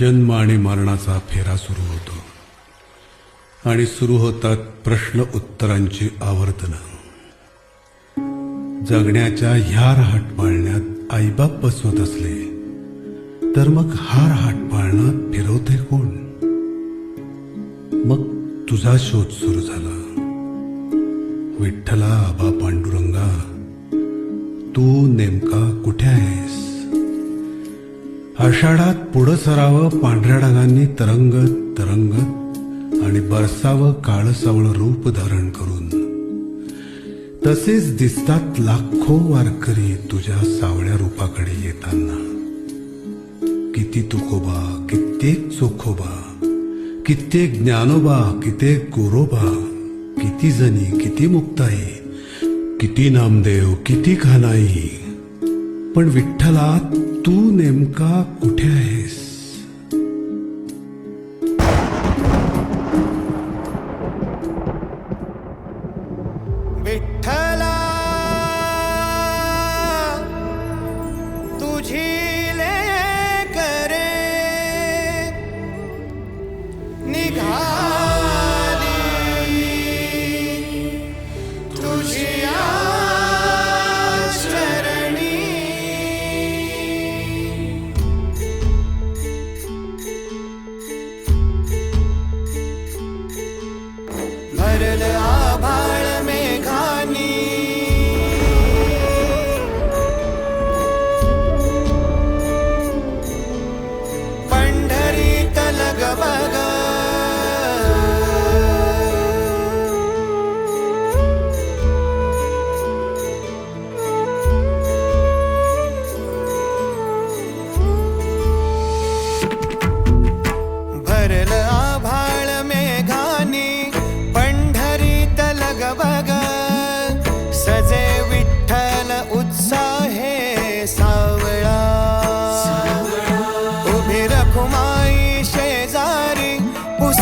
जन्म आणि मरणाचा फेरा सुरू होतो. आणि सुरू होतात प्रश्न उत्तरांची आवर्तन. जगण्याच्या ह्या रहाट पाळण्यात आईबाप बसवत असले तर मग हा रहाट पाळणं फिरवते कोण? मग तुझा शोध सुरू झाला. विठ्ठला आबा पांडुरंगा तू नेमका कुठे आहेस? आषाढात पुढं सरावं पांढऱ्या ढगांनी तरंगत तरंगत आणि बरसावं काळसावळ रूप धारण करून. तसेच दिसतात लाखो वारकरी तुझ्या सावळ्या रूपाकडे येताना. किती तुकोबा कित्येक चोखोबा कित्येक ज्ञानोबा कित्येक गोरोबा किती जणी किती मुक्ताई किती नामदेव किती खानाई पण विठ्ठला तू नेमका कुठे आहेस? विठ्ठल!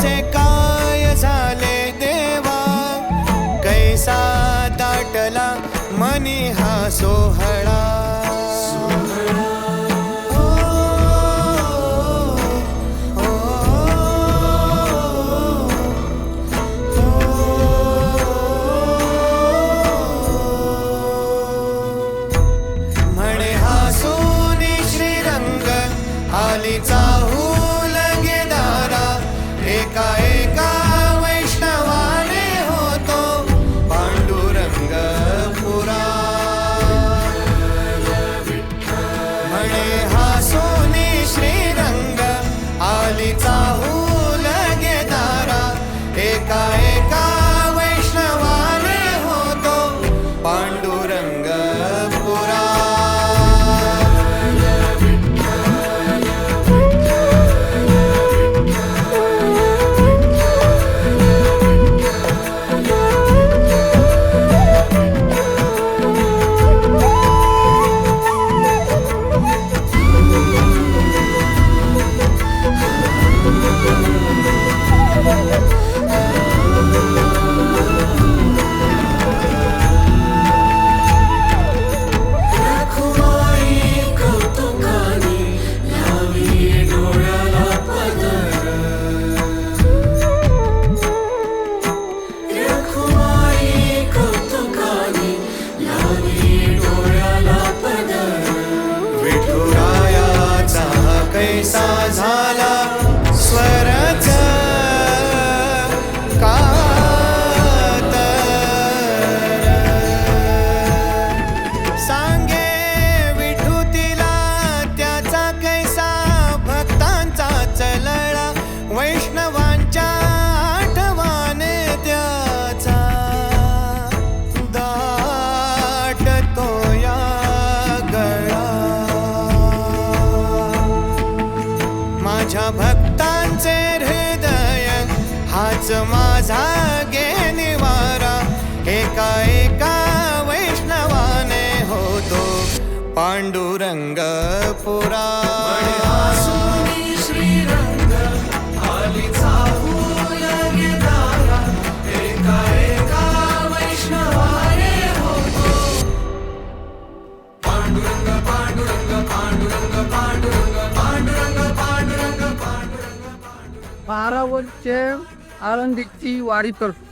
कसे काय झाले देवा? कैसा दाटला मनी हा सोहळा? माझा गे निवारा एका एका वैष्णवाने होतो पांडुरंग पुरा. बारा आळंदीची वारी करतो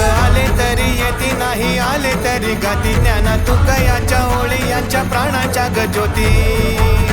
आले तरी येती नाही आले तरी गाती ज्ञाना तुका याच्या ओळी यांच्या प्राणाच्या गजोती.